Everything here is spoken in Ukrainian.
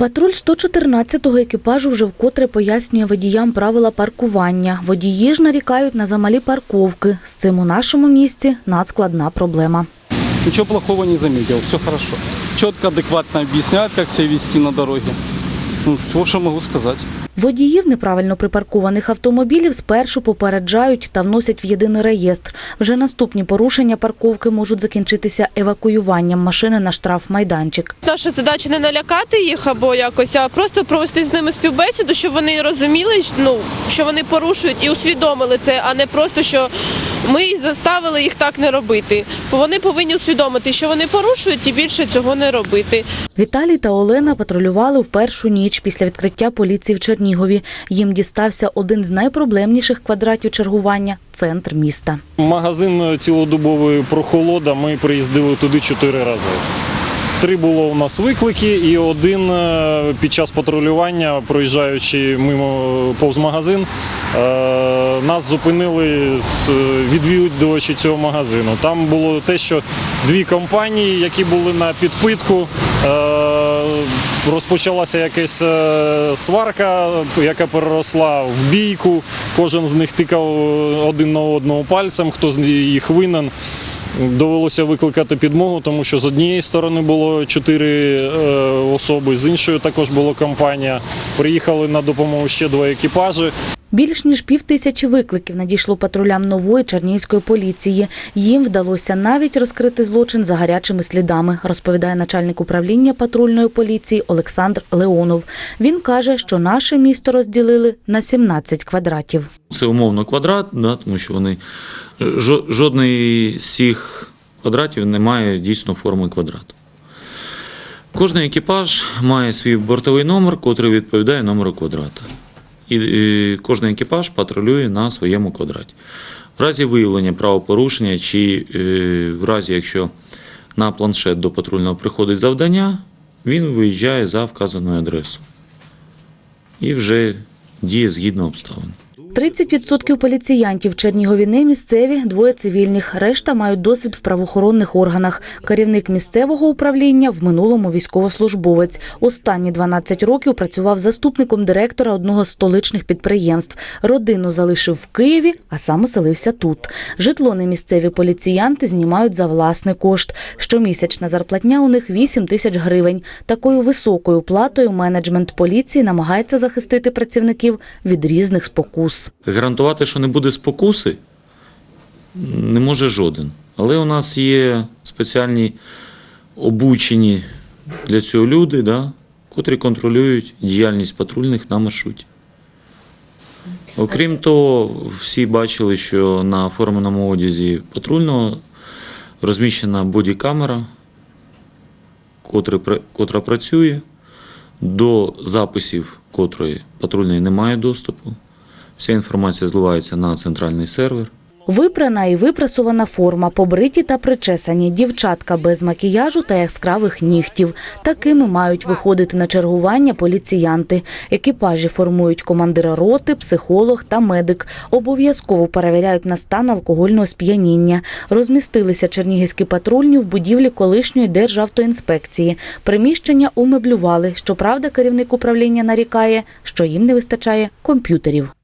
Патруль 114-го екіпажу вже вкотре пояснює водіям правила паркування. Водії ж нарікають на замалі парковки. З цим у нашому місті надскладна проблема. Нічого плохого не заметил, все хорошо. Чітко, адекватно об'ясняють, як себе вести на дорозі. Ну, що можу могу сказать. Водіїв неправильно припаркованих автомобілів спершу попереджають та вносять в єдиний реєстр. Вже наступні порушення парковки можуть закінчитися евакуюванням машини на штрафмайданчик. Наша задача не налякати їх або якось, а просто провести з ними співбесіду, щоб вони розуміли, ну що вони порушують і усвідомили це, а не просто що ми заставили їх так не робити. Бо вони повинні усвідомити, що вони порушують і більше цього не робити. Віталій та Олена патрулювали в першу ніч після відкриття поліції в Чернігові. Їм дістався один з найпроблемніших квадратів чергування центр міста. Магазин цілодобової прохолода. Ми приїздили туди чотири рази. Три було у нас виклики, і один е, під час патрулювання, проїжджаючи мимо повз магазин, е, нас зупинили відвідувачі цього магазину. Там було те, що дві компанії, які були на підпитку, е, розпочалася якась е, сварка, яка переросла в бійку. Кожен з них тикав один на одного пальцем, хто з їх винен. Довелося викликати підмогу, тому що з однієї сторони було чотири е, особи, з іншої також була компанія. Приїхали на допомогу ще два екіпажі. Більш ніж пів тисячі викликів надійшло патрулям нової чернігівської поліції. Їм вдалося навіть розкрити злочин за гарячими слідами, розповідає начальник управління патрульної поліції Олександр Леонов. Він каже, що наше місто розділили на 17 квадратів. Це умовно квадрат, да, тому що вони жо- жодний з цих квадратів не має дійсно форми квадрату. Кожний екіпаж має свій бортовий номер, котрий відповідає номеру квадрата. І, кожен екіпаж патрулює на своєму квадраті. В разі виявлення правопорушення, чи е, в разі, якщо на планшет до патрульного приходить завдання, він виїжджає за вказаною адресою і вже діє згідно обставин. 30% поліціянтів Чернігові не місцеві, двоє цивільних. Решта мають досвід в правоохоронних органах. Керівник місцевого управління в минулому військовослужбовець. Останні 12 років працював заступником директора одного з столичних підприємств. Родину залишив в Києві, а сам оселився тут. Житло немісцеві поліціянти знімають за власний кошт. Щомісячна зарплатня у них 8 тисяч гривень. Такою високою платою менеджмент поліції намагається захистити працівників від різних спокус. Гарантувати, що не буде спокуси, не може жоден. Але у нас є спеціальні обучені для цього люди, да, котрі контролюють діяльність патрульних на маршруті. Окрім того, всі бачили, що на оформленому одязі патрульного розміщена бодікамера, котра, працює, до записів котрої патрульний не має доступу. Вся інформація зливається на центральний сервер. Випрана і випрасована форма, побриті та причесані дівчатка без макіяжу та яскравих нігтів. Такими мають виходити на чергування поліціянти. Екіпажі формують командира роти, психолог та медик. Обов'язково перевіряють на стан алкогольного сп'яніння. Розмістилися чернігівські патрульні в будівлі колишньої державтоінспекції. Приміщення умеблювали. Щоправда, керівник управління нарікає, що їм не вистачає комп'ютерів.